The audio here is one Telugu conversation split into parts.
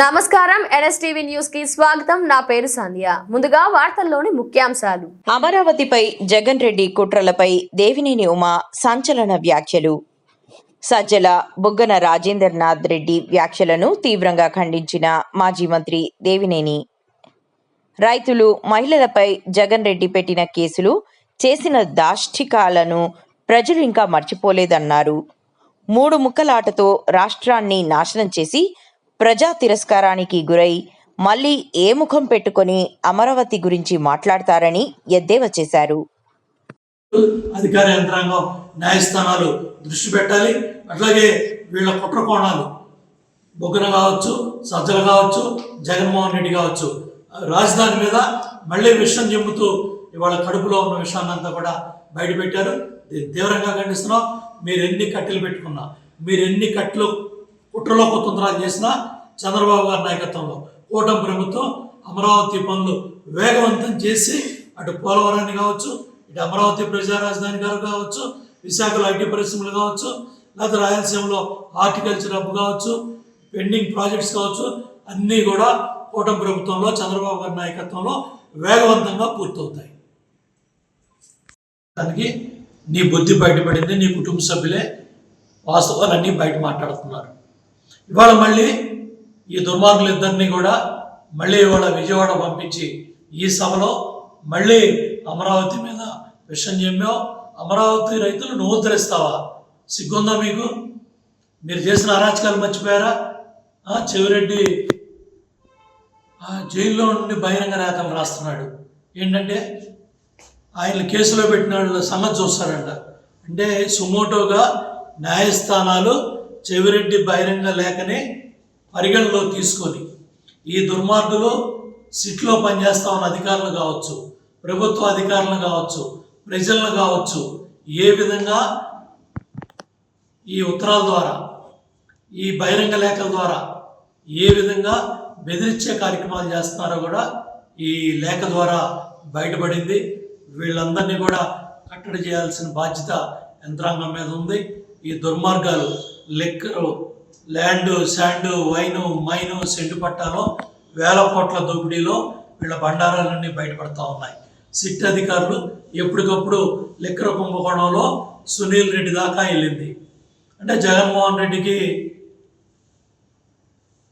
నమస్కారం ఎన్ఎస్టీవీ న్యూస్కి స్వాగతం. నా పేరు సంధ్య. ముందుగా వార్తల్లోని ముఖ్యాంశాలు. అమరావతిపై జగన్ రెడ్డి కుట్రలపై దేవినేని ఉమా సంచలన వ్యాఖ్యలు. సజ్జల బుగ్గన రాజేంద్రనాథ్ రెడ్డి వ్యాఖ్యలను తీవ్రంగా ఖండించిన మాజీ మంత్రి దేవినేని. రైతులు మహిళలపై జగన్ రెడ్డి పెట్టిన కేసులు చేసిన దాష్టికాలను ప్రజలు ఇంకా మర్చిపోలేదన్నారు. మూడు ముక్కలాటతో రాష్ట్రాన్ని నాశనం చేసి ప్రజా తిరస్కారానికి గురై మళ్ళీ ఏ ముఖం పెట్టుకొని అమరావతి గురించి మాట్లాడతారని ఎద్దేవా చేశారు. అధికార యంత్రాంగం న్యాయస్థానాలు దృష్టి పెట్టాలి. అట్లాగే వీళ్ళ కుట్ర కోణాలు. బొగ్గన కావచ్చు సజ్జల కావచ్చు జగన్మోహన్ రెడ్డి కావచ్చు. రాజధాని మీద మళ్ళీ విషయం చెబుతూ ఇవాళ కడుపులో ఉన్న విషయాన్ని అంతా కూడా బయటపెట్టారు తీవ్రంగా ఖండిస్తున్నాం. మీరు ఎన్ని కట్టెలు పెట్టుకున్నా మీరు ఎన్ని కట్టెలు కుట్రలో కుతంత్రాలు చేసినా చంద్రబాబు గారి నాయకత్వంలో కూటమి ప్రభుత్వం అమరావతి పనులు వేగవంతం చేసి అటు పోలవరాన్ని కావచ్చు ఇటు అమరావతి ప్రజా రాజధాని గారు కావచ్చు విశాఖలో ఐటీ పరిశ్రమలు కావచ్చు లేదా రాయలసీమలో హార్టికల్చర్ హబ్ కావచ్చు పెండింగ్ ప్రాజెక్ట్స్ కావచ్చు అన్నీ కూడా కూటమి ప్రభుత్వంలో చంద్రబాబు గారి నాయకత్వంలో వేగవంతంగా పూర్తవుతాయి. దానికి నీ బుద్ధి బయటపడింది నీ కుటుంబ సభ్యులే వాస్తవాలన్నీ బయట మాట్లాడుతున్నారు. ఇవాళ మళ్ళీ ఈ దుర్మార్గులు ఇద్దరిని కూడా మళ్ళీ ఇవాళ విజయవాడ పంపించి ఈ సభలో మళ్ళీ అమరావతి మీద విషయం చెప్పావు. అమరావతి రైతులు నువ్వు ఉద్ధరిస్తావా సిగ్గుందా మీకు? మీరు చేసిన అరాచకాలు మర్చిపోయారా? చెవిరెడ్డి జైల్లో నుండి బహిరంగ నేతలు రాస్తున్నాడు. ఏంటంటే ఆయన కేసులో పెట్టిన వాళ్ళ సంగతి చూస్తారంట అంటే సుమోటోగా న్యాయస్థానాలు చెవిరెడ్డి బహిరంగ లేఖని పరిగణలో తీసుకొని ఈ దుర్మార్గులు సిట్లో పనిచేస్తా ఉన్న అధికారులు కావచ్చు ప్రభుత్వ అధికారులు కావచ్చు ప్రజలను కావచ్చు ఏ విధంగా ఈ ఉత్తరాల ద్వారా ఈ బహిరంగ లేఖల ద్వారా ఏ విధంగా బెదిరించే కార్యక్రమాలు చేస్తున్నారో కూడా ఈ లేఖ ద్వారా బయటపడింది. వీళ్ళందరినీ కూడా కట్టడి చేయాల్సిన బాధ్యత యంత్రాంగం మీద ఉంది. ఈ దుర్మార్గాలు లెక్కలు land sand wine mine cent పట్టాలో వేల కోట్ల దోపిడీలో వీళ్ళ బండారాలన్నీ బయటపడతా ఉన్నాయి. సిట్ అధికారులు ఎప్పటికప్పుడు లెక్కర కుంభకోణంలో సునీల్ రెడ్డి దాకా వెళ్ళింది. అంటే జగన్మోహన్ రెడ్డికి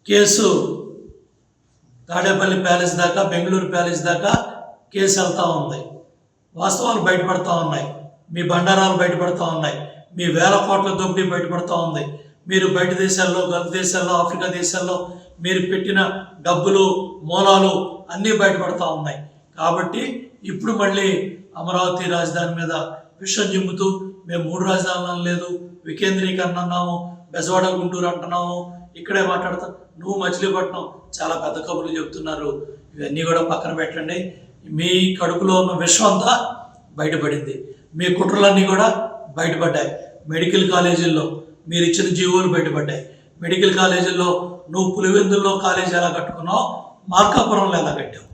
కేసు తాడేపల్లి ప్యాలెస్ దాకా బెంగళూరు ప్యాలెస్ దాకా కేసు వెళ్తూ ఉంది. వాస్తవాలు బయటపడతా ఉన్నాయి. మీ బండారాలు బయటపడతా ఉన్నాయి. మీ వేల కోట్ల దోపిడీ బయటపడతా ఉంది. మీరు బయట దేశాల్లో గల్ఫ్ దేశాల్లో ఆఫ్రికా దేశాల్లో మీరు పెట్టిన డబ్బులు మూలాలు అన్నీ బయటపడతా ఉన్నాయి. కాబట్టి ఇప్పుడు మళ్ళీ అమరావతి రాజధాని మీద విషం జిమ్ముతూ మేము మూడు రాజధానులు లేదు వికేంద్రీకరణ అన్నాము బెజవాడ గుంటూరు అంటున్నాము ఇక్కడే మాట్లాడతాం. నువ్వు మచిలీపట్నం చాలా పెద్ద కబుర్లు చెప్తున్నారు. ఇవన్నీ కూడా పక్కన పెట్టండి. మీ కడుపులో ఉన్న విషం అంతా బయటపడింది. మీ కుట్రలన్నీ కూడా బయటపడ్డాయి. మెడికల్ కాలేజీల్లో మీరు ఇచ్చిన జీవోలు బయటపడ్డాయి. మెడికల్ కాలేజీల్లో నువ్వు పులివెందుల్లో కాలేజీ ఎలా కట్టుకున్నావు మార్కాపురంలో ఎలా కట్టావు?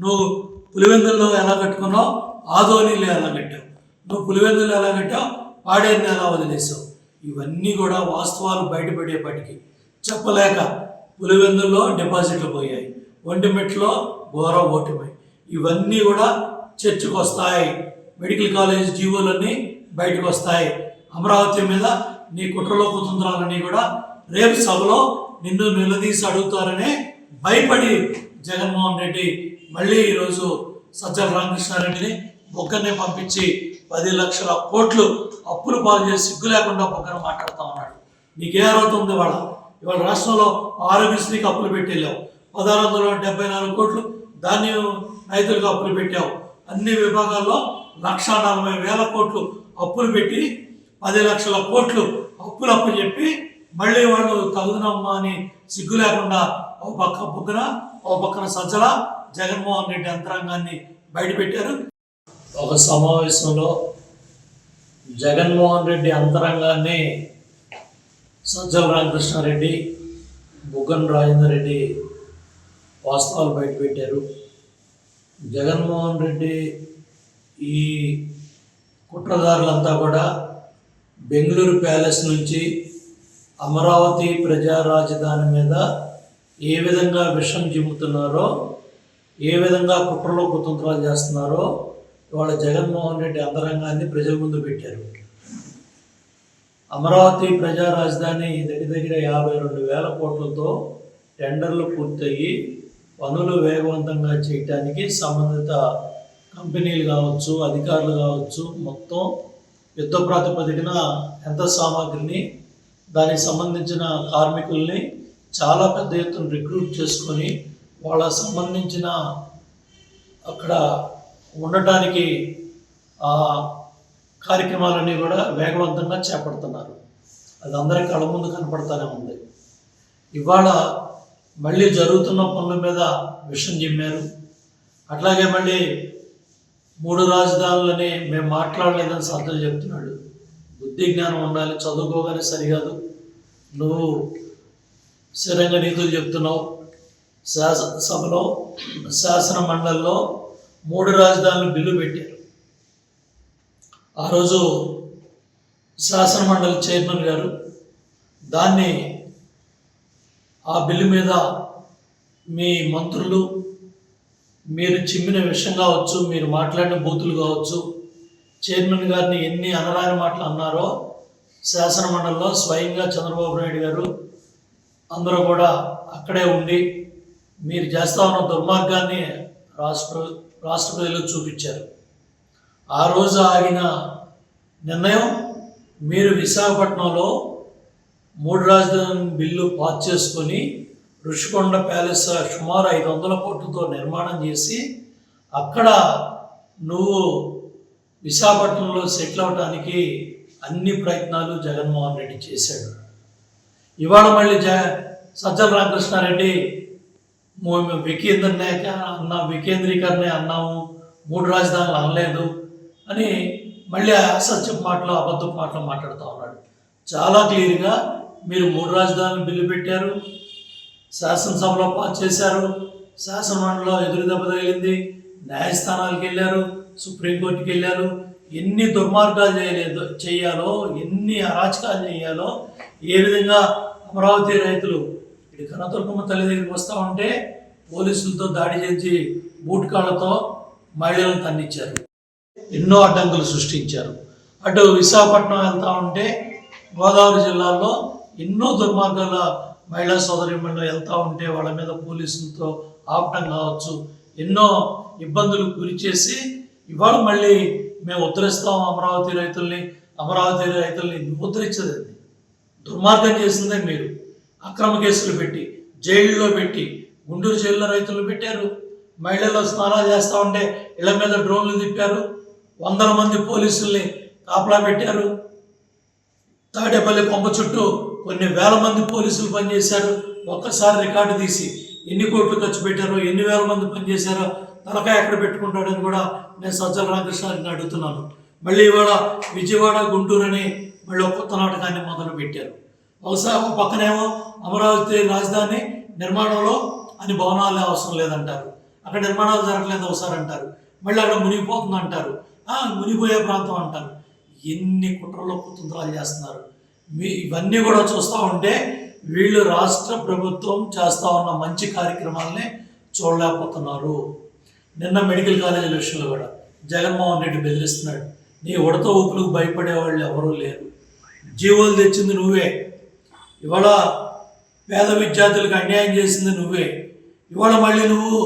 నువ్వు పులివెందుల్లో ఎలా కట్టుకున్నావు ఆదోనిలో ఎలా కట్టావు? నువ్వు పులివెందుల్లో ఎలా కట్టావు? పాడేరుని ఎలా వదిలేసావు? ఇవన్నీ కూడా వాస్తవాలు బయటపడేపటికి చెప్పలేక పులివెందుల్లో డిపాజిట్లు పోయాయి. ఒంటిమెట్లో ఘోర ఓటమి. ఇవన్నీ కూడా చర్చకు వస్తాయి మెడికల్ కాలేజ్ జీవోలన్నీ బయటకు వస్తాయి అమరావతి మీద నీ కుట్రలో కుతంత్రాలన్నీ కూడా రేపు సభలో నిన్ను నిలదీసి అడుగుతారనే భయపడి జగన్మోహన్ రెడ్డి మళ్ళీ ఈరోజు సజ్జల రామకృష్ణారెడ్డిని ఒక్కరినే పంపించి పది లక్షల కోట్లు అప్పులు పాలు చేసి సిగ్గు లేకుండా ఒక్కరు మాట్లాడుతూ ఉన్నాడు. నీకే అర్హత ఉంది వాళ్ళ. ఇవాళ రాష్ట్రంలో ఆరోగ్యశ్రీకి అప్పులు పెట్టేళ్ళావు. పదహారు వందల డెబ్బై నాలుగు కోట్లు ధాన్యం రైతులకు అప్పులు పెట్టావు. అన్ని విభాగాల్లో లక్ష నలభై వేల కోట్లు అప్పులు పెట్టి పది లక్షల కోట్లు అప్పులు అప్పు చెప్పి మళ్ళీ వాళ్ళు తగుదనమ్మా అని సిగ్గు లేకుండా ఓ పక్క బుగ్గన ఓ పక్కన సజ్జల జగన్మోహన్ రెడ్డి యంత్రాంగాన్ని బయటపెట్టారు ఒక సమావేశంలో జగన్మోహన్ రెడ్డి అంతరంగాన్ని సజ్జల రామకృష్ణారెడ్డి బుగ్గన రాజేందర్ రెడ్డి వాస్తవాలు బయటపెట్టారు జగన్మోహన్ రెడ్డి ఈ కుట్రదారులంతా కూడా బెంగళూరు ప్యాలెస్ నుంచి అమరావతి ప్రజా రాజధాని మీద ఏ విధంగా విషం జిమ్ముతున్నారో ఏ విధంగా కుట్రలో కుతంత్రాలు చేస్తున్నారో ఇవాళ జగన్మోహన్ రెడ్డి అంతరంగాన్ని ప్రజల ముందు పెట్టారు. అమరావతి ప్రజా రాజధాని దగ్గర దగ్గర యాభై రెండు వేల కోట్లతో టెండర్లు పూర్తయి పనులు వేగవంతంగా చేయటానికి సంబంధిత కంపెనీలు కావచ్చు అధికారులు కావచ్చు మొత్తం యుద్ధ ప్రాతిపదికన ఎంత సామాగ్రిని దానికి సంబంధించిన కార్మికుల్ని చాలా పెద్ద ఎత్తున రిక్రూట్ చేసుకొని వాళ్ళ సంబంధించిన అక్కడ ఉండటానికి ఆ కార్యక్రమాలన్నీ కూడా వేగవంతంగా చేపడుతున్నారు. అది అందరి కళ్ళ ముందు కనపడతానే ఉంది. ఇవాళ మళ్ళీ జరుగుతున్న పనుల మీద విషం చిమ్మారు అట్లాగే మళ్ళీ మూడు రాజధానులని మేము మాట్లాడలేదని సర్దలు చెప్తున్నాడు. బుద్ధి జ్ఞానం ఉండాలి చదువుకోగానే సరికాదు. నువ్వు స్థిరంగా నీతులు చెప్తున్నావు. శాసనసభలో శాసన మండలిలో మూడు రాజధానులు బిల్లు పెట్టారు. ఆ రోజు శాసన మండలి చైర్మన్ గారు దాన్ని ఆ బిల్లు మీద మీ మంత్రులు మీరు చిమ్మిన విషయం కావచ్చు మీరు మాట్లాడిన బూతులు కావచ్చు చైర్మన్ గారిని ఎన్ని అనరాని మాటలు అన్నారో శాసనమండలిలో స్వయంగా చంద్రబాబు నాయుడు గారు అందరూ కూడా అక్కడే ఉండి మీరు చేస్తా ఉన్న దుర్మార్గాన్ని రాష్ట్ర రాష్ట్ర ప్రజలకు చూపించారు. ఆ రోజు ఆగిన నిర్ణయం మీరు విశాఖపట్నంలో మూడు రాజధాని బిల్లు పాస్ చేసుకొని ఋషికొండ ప్యాలెస్ సుమారు ఐదు వందల కోట్లతో నిర్మాణం చేసి అక్కడ నువ్వు విశాఖపట్నంలో సెటిల్ అవడానికి అన్ని ప్రయత్నాలు జగన్మోహన్ రెడ్డి చేశాడు. ఇవాళ మళ్ళీ జ సజ్జల రామకృష్ణారెడ్డి మూ- వికేంద్రనే అన్నా వికేంద్రీకరణే అన్నాము మూడు రాజధానులు అనలేదు అని మళ్ళీ అసత్యం మాటలు అబద్ధం మాటలు మాట్లాడుతూ ఉన్నాడు. చాలా క్లియర్గా మీరు మూడు రాజధానులు బిల్లు పెట్టారు శాసనసభలో పాస్ చేశారు. శాసనమండలిలో ఎదురు దెబ్బ తగిలింది. న్యాయస్థానాలకు వెళ్ళారు. సుప్రీంకోర్టుకి వెళ్ళారు. ఎన్ని దుర్మార్గాలు చేయలేదు చేయాలో ఎన్ని అరాచకాలు చేయాలో ఏ విధంగా అమరావతి రైతులు ఇటు కనదుర్గమ్మ తల్లి దగ్గరికి వస్తూ ఉంటే పోలీసులతో దాడి చేసి బూట్ కాళ్ళతో మహిళలను తన్నిచ్చారు. ఎన్నో అడ్డంకులు సృష్టించారు. అటు విశాఖపట్నం వెళ్తా ఉంటే గోదావరి జిల్లాలో ఎన్నో దుర్మార్గాల మహిళా సోదరిమణులు వెళ్తూ ఉంటే వాళ్ళ మీద పోలీసులతో ఆపటం కావచ్చు. ఎన్నో ఇబ్బందులు గురి చేసి ఇవాళ మళ్ళీ మేము ఉద్ధరిస్తాం అమరావతి రైతుల్ని అమరావతి రైతుల్ని ఉద్ధరించదండి దుర్మార్గం చేసిందే మీరు. అక్రమ కేసులు పెట్టి జైళ్ళలో పెట్టి గుంటూరు జైల్లో రైతులు పెట్టారు. మహిళలు స్నానాలు చేస్తూ ఉంటే ఇళ్ళ మీద డ్రోన్లు తిప్పారు. వందల మంది పోలీసుల్ని కాపలా పెట్టారు. తాడేపల్లి కొంప చుట్టూ కొన్ని వేల మంది పోలీసులు పనిచేశారు. ఒక్కసారి రికార్డు తీసి ఎన్ని కోట్లు ఖర్చు పెట్టారో ఎన్ని వేల మంది పనిచేశారో తలకాయ ఎక్కడ పెట్టుకుంటాడని కూడా నేను సజ్జల రామకృష్ణారెడ్డిని అడుగుతున్నాను. మళ్ళీ ఇవాళ విజయవాడ గుంటూరు అని మళ్ళీ ఒక కొత్త నాటకాన్ని మొదలు పెట్టారు. బహుశా ఒక పక్కనేమో అమరావతి రాజధాని నిర్మాణంలో అని భవనాలు అవసరం లేదంటారు. అక్కడ నిర్మాణాలు జరగలేదు ఒకసారి అంటారు. మళ్ళీ అక్కడ మునిగిపోతుంది అంటారు మునిగిపోయే ప్రాంతం అంటారు. ఎన్ని కుట్రలో కుతంత్రాలు చేస్తున్నారు. మీ ఇవన్నీ కూడా చూస్తూ ఉంటే వీళ్ళు రాష్ట్ర ప్రభుత్వం చేస్తూ ఉన్న మంచి కార్యక్రమాలని చూడలేకపోతున్నారు. నిన్న మెడికల్ కాలేజీల విషయంలో కూడా జగన్మోహన్ రెడ్డి బెదిరిస్తున్నాడు. నీ ఉడత ఊపులకు భయపడే వాళ్ళు ఎవరూ లేరు. జీవోలు తెచ్చింది నువ్వే. ఇవాళ పేద విద్యార్థులకు అన్యాయం చేసింది నువ్వే. ఇవాళ మళ్ళీ నువ్వు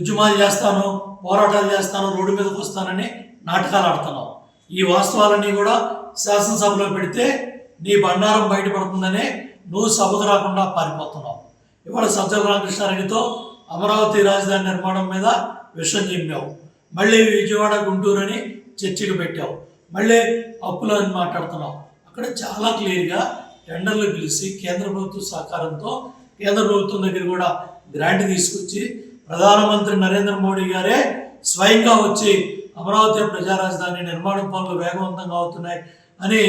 ఉద్యమాలు చేస్తాను పోరాటాలు చేస్తాను రోడ్డు మీదకి వస్తానని నాటకాలు ఆడుతున్నావు. ఈ వాస్తవాలన్నీ కూడా శాసనసభలో పెడితే నీ బండారం బయటపడుతుందనే నువ్వు సభకు రాకుండా పారిపోతున్నావు. ఇవాళ సజ్జల రామకృష్ణారెడ్డితో అమరావతి రాజధాని నిర్మాణం మీద విషయం చెప్పావు. మళ్ళీ విజయవాడ గుంటూరు అని చర్చకు పెట్టావు. మళ్ళీ అప్పులు అని మాట్లాడుతున్నావు. అక్కడ చాలా క్లియర్గా టెండర్లు పిలిచి కేంద్ర ప్రభుత్వ సహకారంతో కేంద్ర ప్రభుత్వం దగ్గర కూడా గ్రాంట్ తీసుకొచ్చి ప్రధానమంత్రి నరేంద్ర మోడీ గారే స్వయంగా వచ్చి అమరావతి ప్రజా రాజధాని నిర్మాణ పనులు వేగవంతంగా అవుతున్నాయి అని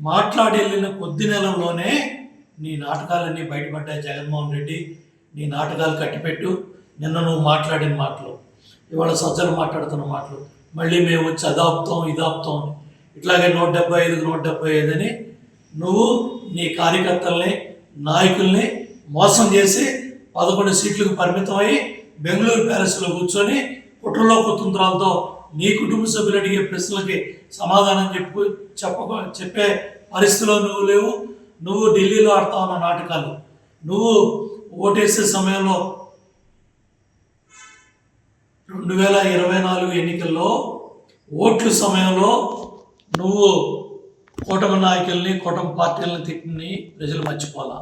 మాట్లాడి వెళ్ళిన కొద్ది నెలలోనే నీ నాటకాలన్నీ బయటపడ్డాయి జగన్మోహన్ రెడ్డి. నీ నాటకాలు కట్టిపెట్టు. నిన్న నువ్వు మాట్లాడిన మాటలు. ఇవాళ సజ్జలు మాట్లాడుతున్న మాటలు. మళ్ళీ మేము వచ్చి అదాప్తాం ఇదాప్తాం ఇట్లాగే నూట డెబ్బై ఐదు నూట డెబ్బై ఐదు అని నువ్వు నీ కార్యకర్తల్ని నాయకుల్ని మోసం చేసి పదకొండు సీట్లకు పరిమితమై బెంగళూరు ప్యాలెస్లో కూర్చొని కుట్రలో కుతంత్రాలతో నీ కుటుంబ సభ్యులు అడిగే ప్రశ్నలకి సమాధానం చెప్పు చెప్పక చెప్పే పరిస్థితిలో నువ్వు లేవు. నువ్వు ఢిల్లీలో ఆడుతా ఉన్న నాటకాలు. నువ్వు ఓటేసే సమయంలో రెండు వేల ఇరవై నాలుగు ఎన్నికల్లో ఓట్లు సమయంలో నువ్వు కూటమి నాయకుల్ని కూటమి పార్టీలని తిట్టిని ప్రజలు మర్చిపోలా